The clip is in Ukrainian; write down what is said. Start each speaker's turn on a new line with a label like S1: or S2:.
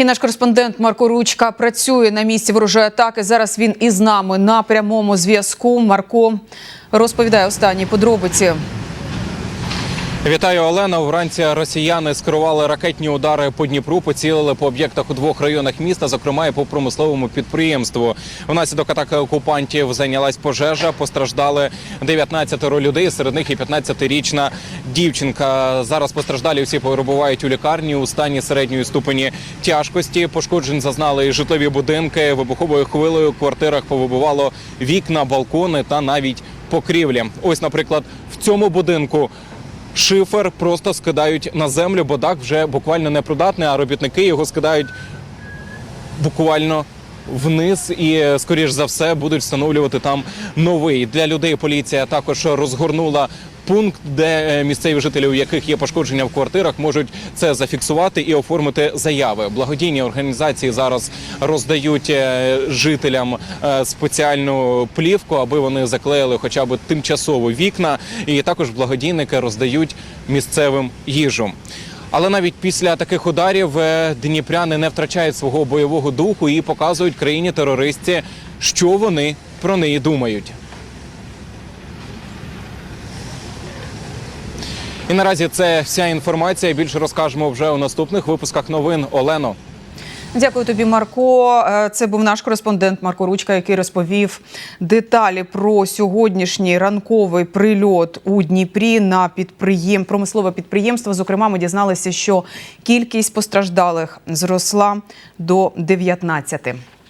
S1: І наш кореспондент Марко Ручка працює на місці ворожої атаки. Зараз він із нами на прямому зв'язку. Марко розповідає останні подробиці.
S2: Вітаю, Олена. Вранці росіяни скерували ракетні удари по Дніпру, поцілили по об'єктах у двох районах міста, зокрема і по промисловому підприємству. Внаслідок атаки окупантів зайнялась пожежа. Постраждали 19 людей, серед них і 15-річна дівчинка. Зараз постраждалі всі перебувають у лікарні у стані середньої ступені тяжкості. Пошкоджень зазнали і житлові будинки. Вибуховою хвилею в квартирах повибивало вікна, балкони та навіть покрівлі. Ось, наприклад, в цьому будинку. Шифер просто скидають на землю, бо дах вже буквально непридатний, а робітники його скидають буквально вниз і, скоріш за все, будуть встановлювати там новий. Для людей поліція також розгорнула пункт, де е, місцеві жителі, у яких є пошкодження в квартирах, можуть це зафіксувати і оформити заяви. Благодійні організації зараз роздають е, жителям е, спеціальну плівку, аби вони заклеїли хоча б тимчасово вікна. І також благодійники роздають місцевим їжу. Але навіть після таких ударів е, дніпряни не втрачають свого бойового духу і показують країні терористці, що вони про неї думають. І наразі це вся інформація. Більше розкажемо вже у наступних випусках новин. Олено.
S1: Дякую тобі, Марко. Е, Це був наш кореспондент Марко Ручка, який розповів деталі про сьогоднішній ранковий прильот у Дніпрі на підприєм... промислове підприємство. Зокрема, ми дізналися, що кількість постраждалих зросла до 19.